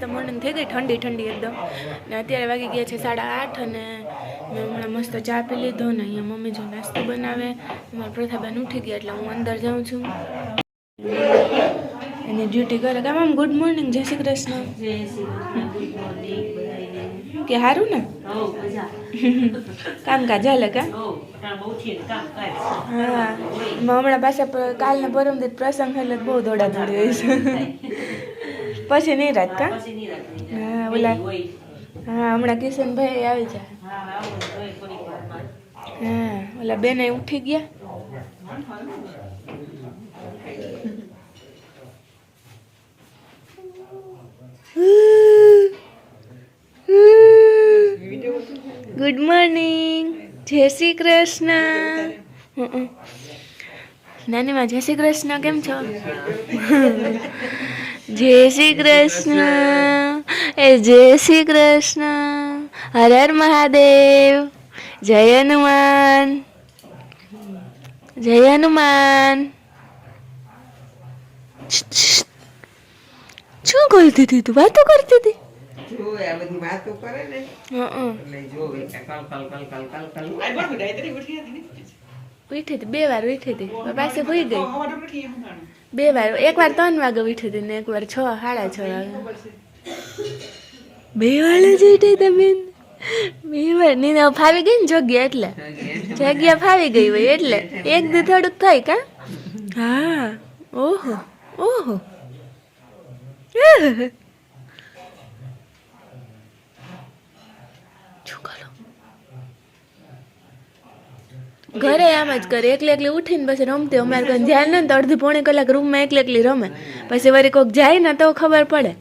મસ્ત મોર્નિંગ થઈ ગઈ, ઠંડી ઠંડી એકદમ. ને અત્યારે વાગી ગયા છે સાડા આઠ અને મેં હમણાં મસ્ત ચા પી લીધો ને અહીંયા મમ્મી જો નાસ્તો બનાવે. મારા પ્રથાબેન ઉઠી ગયા એટલે હું અંદર જાઉં છું. એની ડ્યુટી કરે. કામ આમ ગુડ મોર્નિંગ જય શ્રી કૃષ્ણ. કે સારું ને? કામકાજ હાલે કા? હા. હમણાં પાછા કાલને પરમ દિવસ પ્રસંગ એટલે બહુ દોડા દોડી હોય છે. પછી નહીં રાખતા હા ઓલા હા હમણાં કિશનભાઈ આવી જાય હા ઓલા બેને ઉઠી ગયા. ગુડ મોર્નિંગ જય શ્રી કૃષ્ણ. નાનીમાં નાની માં જય શ્રી કૃષ્ણ કેમ છો? જય શ્રી કૃષ્ણ. એ જય શ્રી કૃષ્ણ. હર હર મહાદેવ. જય હનુમાન. જય હનુમાન. શું કરતી હતી તું? વાતો કરતી હતી? બે વાર ઉઠી હતી. પાસે ભૂઈ ગઈ. બે વાર, એક વાર ત્રણ વાગે ઉઠી હતી ને એક વાર છ, સાડા છ વાગે. બે વાર જ ઉઠી તમે? બે વાર. નહીં ફાવી ગઈ ને જગ્યા એટલે? જગ્યા ફાવી ગઈ હોય એટલે? એક દી થોડુંક થાય કા? હા. ઓહો ઓહો. શું કરો ઘરે આમ જ કરે એકલી એકલી ઉઠીને પછી રમતી અમારે કોઈ ધ્યાન ને તો અડધી પોણી કલાક રૂમમાં એકલી એકલી રમે. પછી વળી કોઈક જાય ને તો ખબર પડે.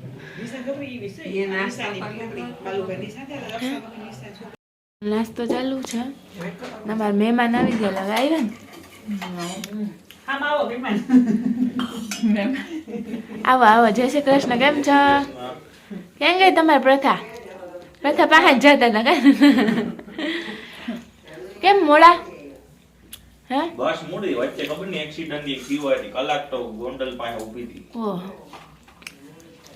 એ નાસ્તા ચાલુ છે. અમારા મહેમાન આવી ગયેલા હવે આવ્યા ને? આવો આવો જય શ્રી કૃષ્ણ કેમ છો? કેમ ગઈ તમારી પ્રથા? પ્રથા પાસે જ જતા હતા કેમ મોડા? હે? બસ મોડી. વચ્ચે ખબર નહીં એક્સિડન્ટની થયું હતી. કલાક તો ગોંડલ પાસે ઊભી હતી. ઓહ.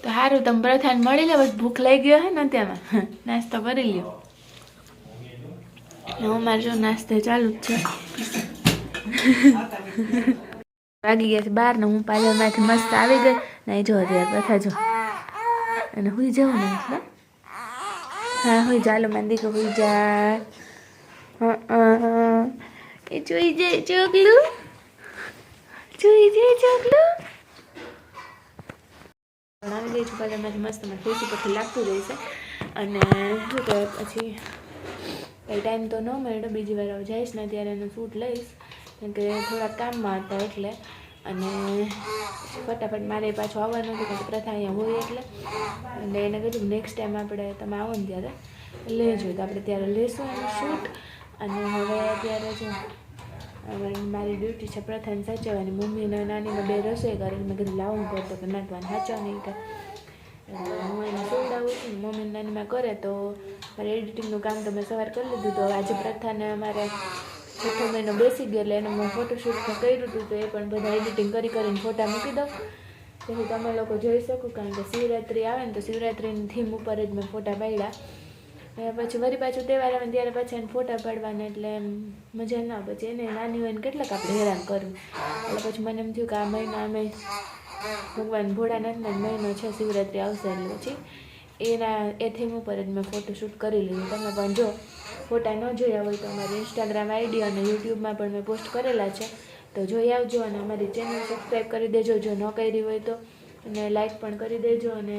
તો સારું તમે પ્રથાને મળી લે બસ ભૂખ લઈ ગયો હે ને તેમાં નાસ્તો કરી લ્યો. હું અમારે જો નાસ્તે ચાલુ જ છે. વાગી ગયા છે બાર ને હું પાર્લરમાંથી મસ્ત આવી ગઈ. ને જો અત્યારે પ્રથા જો. અને હુઈ જાઉં ને હા? હુઈ ચાલો કે હુઈ જા હં, હં. એ જોઈ જાય ચોકલું. જોઈ જાય ચોકલું. પણ આવી ગઈ છું પાછળમાંથી મસ્ત મને ખુશી પછી લાગતું રહેશે અને શું કહે પછી કંઈ ટાઈમ તો ન મળ્યો, બીજી વાર હું જઈશ, ને ત્યારે એનું શૂટ લઈશ. કેમ કે થોડા કામમાં હતા એટલે. અને ફટાફટ મારે પાછું આવવાનું હતું કારણ પ્રથા અહીંયા હોય એટલે. અને એને કીધું નેક્સ્ટ ટાઈમ આપણે તમે આવો ને ત્યારે. લેજો, તો આપણે ત્યારે લેશું એનું શૂટ. અને હવે અત્યારે જો હવે મારી ડ્યુટી છે. પ્રથાને સાચવવાની મમ્મી અને નાનીને બે રસોઈ કરીને મેં કીધું, લાવું કરતો કે નાટવાને સાચવવાની એટલે હું એને સુવડાવું છું. મમ્મી નાનીમાં કરે તો મારે એડિટિંગનું કામ તો મેં સવાર કરી લીધું તો આજે પ્રથાને અમારે છઠ્ઠો મહિનો બેસી ગયો એટલે એને મેં ફોટોશૂટ કર્યું હતું તો એ પણ બધા એડિટિંગ કરી કરીને ફોટા મૂકી દઉં. તેથી તમે લોકો જોઈ શકો કારણ કે શિવરાત્રિ આવે ને તો શિવરાત્રિની થીમ ઉપર જ મેં ફોટા પાડ્યા. પછી વરી પાછું તહેવાર આવે ત્યારે પછી એને ફોટા પાડવાના એટલે એમ મજા ના પછી એને નાની હોય ને કેટલાક આપણે હેરાન કરવું એટલે પછી મને એમ થયું કે આ મહિના અમે ભગવાન ભોળાનાથનો મહિનો છે, શિવરાત્રિ આવશે એટલે પછી એના, એ થીમ ઉપર જ મેં ફોટોશૂટ કરી લીધું. તમે પણ જો, ફોટા ન જોયા હોય તો અમારી ઇન્સ્ટાગ્રામ આઈડી અને યુટ્યુબમાં પણ મેં પોસ્ટ કરેલા છે. તો જોઈ આવજો અને અમારી ચેનલ સબસ્ક્રાઈબ કરી દેજો. જો ન કરી હોય તો અને લાઈક પણ કરી દેજો અને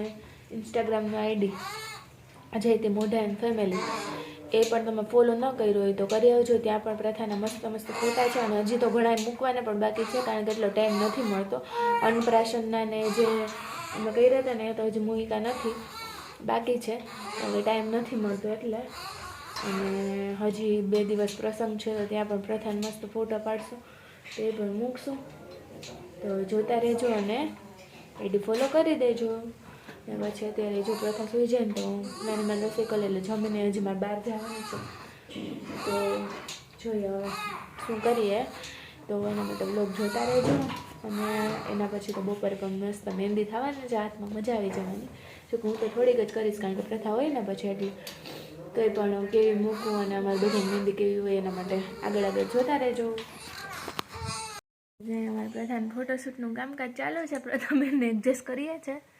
ઇન્સ્ટાગ્રામનું આઈડી જયતી મોઢા એન્ડ ફેમિલી એ પણ તમે ફોલો ન કર્યો હોય તો કરી આવજો. ત્યાં પણ પ્રથાના મસ્ત મસ્ત ફોટા છે અને હજી તો ઘણા મૂકવાના પણ બાકી છે કારણ કે એટલો ટાઈમ નથી મળતો. અન્નપ્રાશનના ને જે અમે કર્યા હતા ને એ તો હજી મૂકા નથી. બાકી છે. હવે ટાઈમ નથી મળતો એટલે. અને હજી બે દિવસ પ્રસંગ છે તો ત્યાં પણ પ્રથાને મસ્ત ફોટો પાડશું. તો એ પણ મૂકશું. તો જોતા રહેજો અને એડી ફોલો કરી દેજો. ને પછી અત્યારે જો પ્રથા સુઈ જાય ને તો નાની નાની રસોઈ કરી એટલે જમીને હજી મારે બહાર જવાનું છે. તો જોઈએ હવે શું કરીએ. તો એના માટે બ્લોગ જોતા રહેજો. અને એના પછી તો બપોરે પણ મસ્ત મહેંદી થવાની છે. હાથમાં મજા આવી જવાની. જો હું તો થોડીક જ કરીશ કારણ કે પ્રથા હોય ને પછી એટલી કંઈ પણ કેવી મૂકવું અને અમારે બધી મહેંદી કેવી હોય એના માટે આગળ આગળ જોતા રહેજો. જે અમારા પ્રધાન ફોટોશૂટનું કામકાજ ચાલુ છે. પ્રથમ એને એડજસ્ટ કરીએ છે. બસ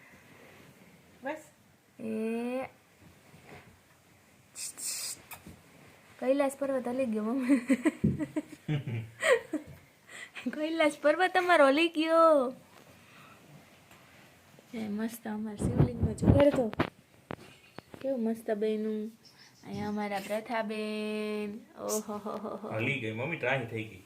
એ. કૈલાસ પર્વત હલી ગયો, મમ્મી? કૈલાસ પર્વત અમારો હલી ગયો? એ મસ્ત અમાર શિવલિંગમાં જુગાડતો કેવું મસ્ત બેનું અહીંયા અમારા પ્રથાબેન. ઓહો, હો ગઈ, મમ્મી ટ્રાય થઈ ગઈ.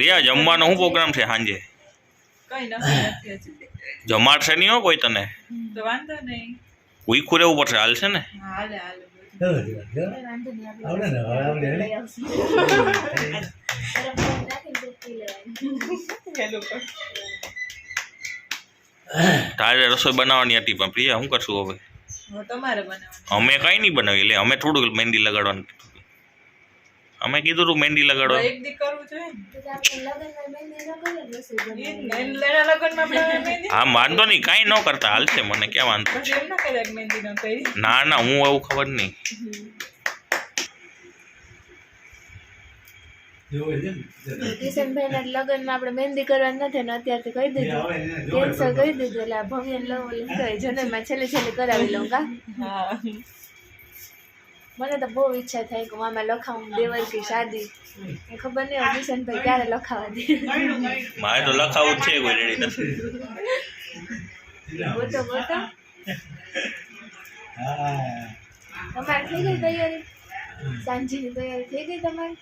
રિયા જમવાનો શું પ્રોગ્રામ છે સાંજે? જમાડશે નહીં હો કોઈ તને? ઉઈખું રહેવું પડશે હાલશે ને. તારે રસોઈ બનાવવાની હતી પણ પ્રિયા શું કરશું હવે? અમે કઈ નહીં બનાવી એટલે અમે થોડું મહેંદી લગાડવાનું. અમે કીધું તું મહેંદી લગાડો. એક હા વાંધો નહીં કાંઈ ન કરતા. હાલશે મને ક્યાં વાંધો ના ન કરી ના ના હું એવું ખબર નહીં. કિશનભાઈના લગ્નમાં આપણે મહેંદી કરવાની નથી ને અત્યારથી કહી દીધું. કેન્સલ કહી દીધું એટલે આ ભવ્ય લવ જનરમાં છેલ્લે છેલ્લે કરાવી લઉં કા? હા. મને તો બહુ ઈચ્છા થાય કે મામા લખાવું દેવર કી શાદી. એ ખબર નહીં હવે કિશનભાઈ ક્યારે લખાવા દે. મારે તો લખાવું જ છે કોઈ રેડી નથી. ગોતો ગોતો તમારે થઈ ગઈ તૈયારી? સાંજની તૈયારી થઈ ગઈ તમારી?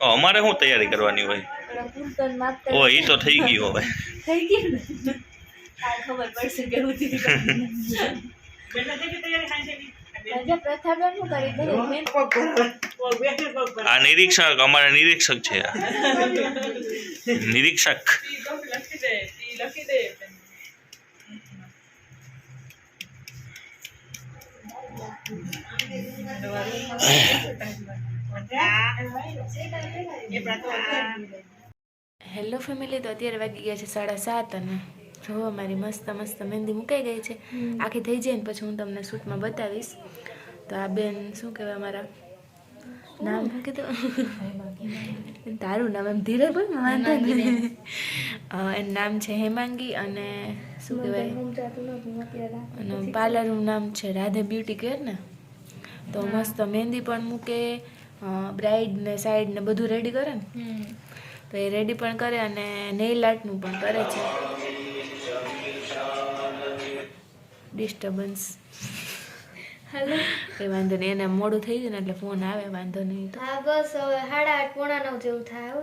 ઓ, અમારે શું તૈયારી કરવાની હોય? ઓલા કીર્તન માગતા ઓ એ તો થઈ ગયું હવે થઈ ગઈ ને? આ ખબર પડશે કેવું થયું આ નિરીક્ષક અમારા નિરીક્ષક છે. નિરીક્ષક. હેલો ફેમિલી તો અત્યારે વાગી ગયા છે સાડા સાત અને જો મારી મસ્ત મસ્ત મહેંદી મુકાઈ ગઈ છે. આખી થઈ જાય ને પછી હું તમને શૂટમાં બતાવીશ. તો આ બેન શું કહેવાય મારા નામ કીધું? તારું નામ એમ ધીરે બોલ વાંધો નહીં. એનું નામ છે હેમાંગી અને શું કહેવાય? અને પાર્લરનું નામ છે રાધે બ્યુટી કેર ને. તો મસ્ત મહેંદી પણ મૂકે બ્રાઇડ ને સાઈડ ને બધું રેડી કરે ને. તો એ રેડી પણ કરે અને નેઇલ આર્ટનું પણ કરે છે. ડિસ્ટર્બન્સ હેલો એ વાંધો નહીં એને મોડું થઈ ગયું ને એટલે ફોન આવે વાંધો નહીં તો. હા બસ હવે સાડા આઠ પોણા નવ જેવું થાય તો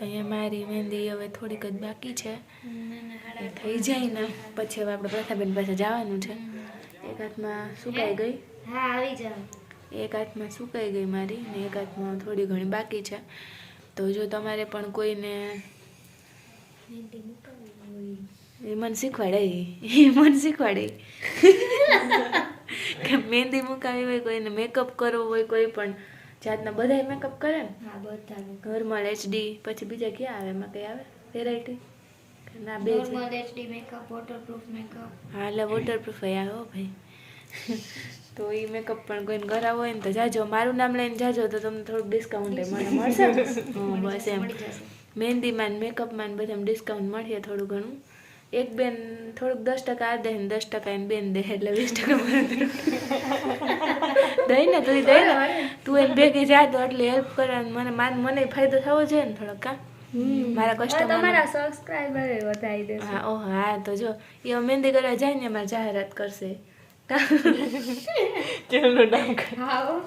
અહીંયા મારી મહેંદી હવે થોડીક જ બાકી છે. થઈ જાય ને. પછી હવે આપણે પ્રથાબેન પાસે જવાનું છે. એક હાથમાં સુકાઈ ગઈ. હા આવી જાવ એક હાથમાં સુકાઈ ગઈ મારી ને એક હાથમાં થોડી ઘણી બાકી છે. તો જો તમારે પણ કોઈને. એ મને શીખવાડે એ. મને શીખવાડે. કે મહેંદી મુકાવી હોય કોઈને મેકઅપ કરવો હોય કોઈ પણ જાતના બધાય મેકઅપ કરે ને. નોર્મલ એચડી પછી બીજા ક્યાં આવે? એમાં કઈ આવે? વેરાયટી ના બે normal HD makeup waterproof makeup હા એટલે વોટરપ્રૂફ આવે હો ભાઈ. તો એ મેકઅપ પણ કોઈને કરાવો હોય ને તો જાજો. મારું નામ લઈને જાજો તો તમને થોડુંક ડિસ્કાઉન્ટ મને મળશે. બસ એમ. મહેંદીમાં મેકઅપમાં બધામાં ડિસ્કાઉન્ટ મળશે થોડું ઘણું. એક બેન થોડુંક દસ ટકા આ દે ને દસ ટકા એને બેન દે એટલે વીસ ટકા દે. દઈ ને તું દઈ ને તું એને ભેગી જા તો એટલે હેલ્પ કરે ને મને માન મને ફાયદો થવો જોઈએ ને થોડોક કા મારા કસ્ટમર તમારા સબસ્ક્રાઇબર વધારી દે હા ઓ હા તો જો એ મહેંદી કરવા જાય ને મારી જાહેરાત કરશે. ચેનલનું નામ કહે. હા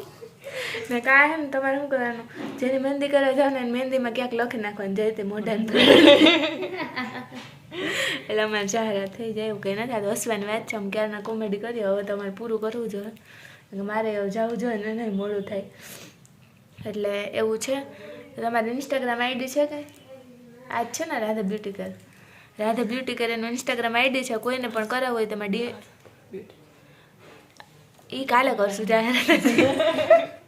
ને કાંઈ હે ને તમારે શું કરવાનું? જેની મહેંદી કરવા જાવ ને મહેંદીમાં ક્યાંક લખી નાખવાનું જે તે મોઢાને એટલે અમારે જાહેરાત થઈ જાય એવું કંઈ નથી. આ તો હસવાની વાત છે અમે ક્યારના કોમેડી કરીએ હવે તમારે પૂરું કરવું જોઈએ મારે જવું જોઈએ ને નહીં મોડું થાય. એટલે એવું છે. તમારી ઇન્સ્ટાગ્રામ આઈડી છે કે? આ જ છે ને રાધા બ્યુટી કર રાધા બ્યુટી કર એનું ઇન્સ્ટાગ્રામ આઈડી છે. કોઈને પણ કરાવવું હોય તમે ડી એ કાલે કરશું જાહેરાત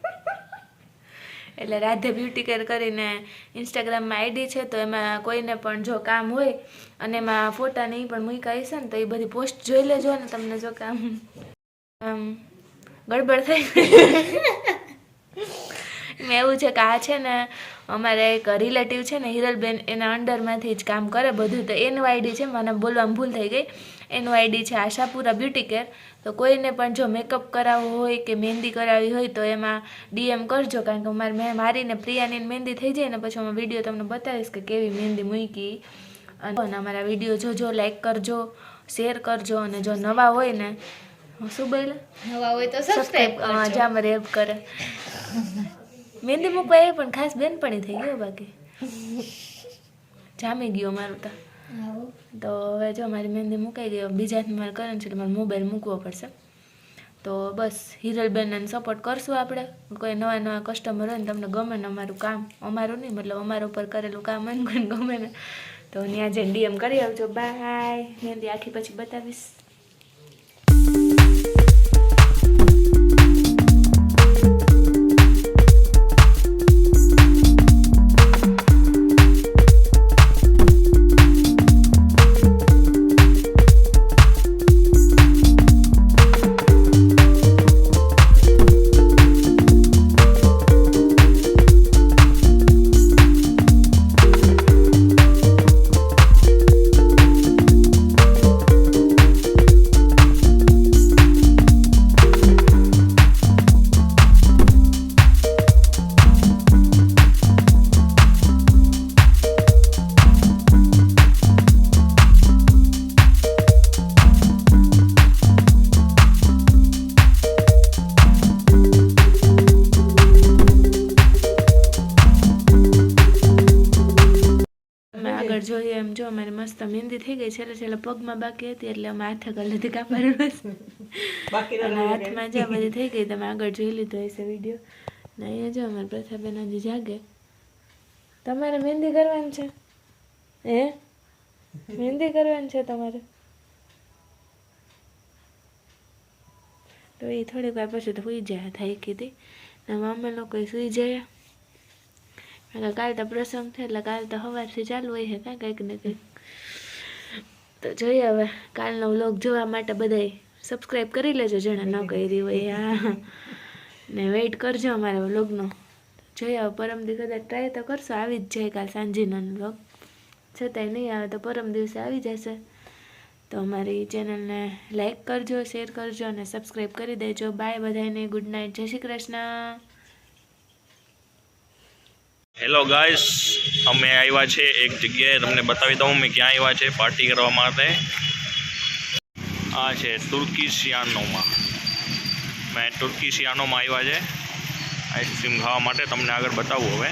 એટલે રાધે બ્યુટી કેર કરીને ઇન્સ્ટાગ્રામમાં આઈડી છે, તો એમાં કોઈને પણ જો કામ હોય અને એમાં ફોટા નહીં પણ મૂક્યા હશે ને, તો એ બધી પોસ્ટ જોઈ લેજો ને તમને જો કામ આમ ગડબડ થઈ મેં એવું છે કે આ છે ને અમારે એક રિલેટિવ છે ને, હિરલબેન, એના અંડરમાંથી જ કામ કરે બધું. તો એનું આઈડી છે, મને બોલવામાં ભૂલ થઈ ગઈ. એનું આઈડી છે આશાપુરા બ્યુટી કેર. તો કોઈને પણ જો મેકઅપ કરાવવો હોય કે મહેંદી કરાવવી હોય તો એમાં ડીએમ કરજો કારણ કે મારે મેં મારીને પ્રિયાની મહેંદી થઈ જાય ને પછી હું વીડિયો તમને બતાવીશ કે કેવી મહેંદી મૂકી. અને અમારા વીડિયો જોજો લાઈક કરજો શેર કરજો અને જો નવા હોય ને શું બોલે નવા હોય તો સબસ્ક્રાઇબ કરજો. જામ રેપ કરે. મહેંદી મૂકવા એ પણ ખાસ બેનપણી થઈ ગયો બાકી. જામી ગયો મારું તો. તો હવે જો મારી મહેંદી મૂકાઈ ગઈ બીજા હાથમાં મારે કરવાનું છે એટલે મારે મોબાઈલ મૂકવો પડશે. તો બસ, હિરલબેનને સપોર્ટ કરશું આપણે. કોઈ નવા નવા કસ્ટમર હોય ને, તમને ગમે ને અમારું કામ, અમારું નહીં, મતલબ અમારા ઉપર કરેલું કામ હોય ને ગમે ને, તો ત્યાં જઈને ડીએમ કરી આવજો. બાય મહેંદી આખી પછી બતાવીશ. મસ્ત મહેંદી થઈ ગઈ છેલ્લે છેલ્લે પગમાં બાકી હતી એટલે અમે હાથે કરી લીધી કાપડ હાથમાં જ્યાં બધી થઈ ગઈ તમે આગળ જોઈ લીધો હશે વીડિયો ને અહીંયા જો અમારે પ્રથાબેન હજી જાગે તમારે મહેંદી કરવાની છે હે મહેંદી કરવાની છે તમારે તો એ થોડીક વાર પછી તો સુઈ જાય થાય કીધી ને મામા લોકો સુઈ જાય કાલ તો પ્રસંગ છે એટલે કાલ તો સવારથી ચાલુ હોય છે કાંઈ કંઈક ને કંઈક તો જોઈએ હવે, કાલનો વ્લોગ જોવા માટે બધાય સબસ્ક્રાઈબ કરી લેજો, જેણે ન કરી હોય હા ને વેઇટ કરજો અમારા વ્લોગનો. જોઈએ હવે પરમ દિવસ કદાચ ટ્રાય તો કરશો, આવી જ જાય કાલ સાંજેનો વ્લોગ. છતાંય નહીં આવે તો પરમ દિવસે આવી જશે. તો અમારી ચેનલને લાઈક કરજો શેર કરજો અને સબસ્ક્રાઈબ કરી દેજો. બાય બધાને ગુડ નાઇટ જય શ્રી કૃષ્ણ. હેલો ગાઈસ અમે આવ્યા છે એક જગ્યાએ. તમને બતાવી દઉં અમે ક્યાં આવ્યા છે પાર્ટી કરવા માટે. આ છે તુર્કી સિયાનોમાં મેં તુર્કી સિયાનોમાં આવ્યા છે. આઈસ્ક્રીમ ખાવા માટે તમને આગળ બતાવું હવે.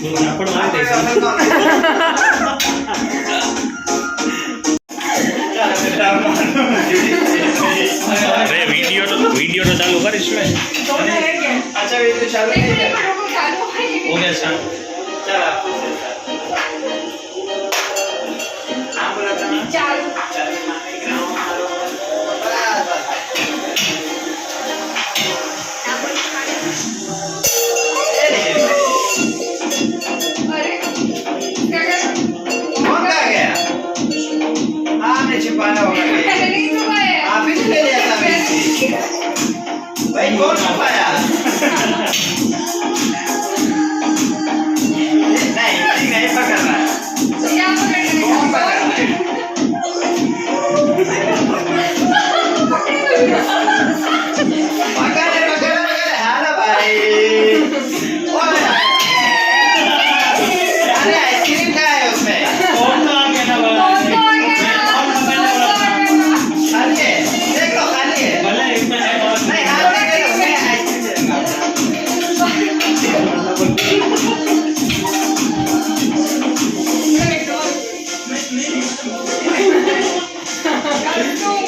પણ માર દે અરે વિડિયો તો વિડિયો તો ચાલુ કરીશ ને. અચ્છા ચાલુ ઓકે ચાલ. ચાલ ¡Cariño!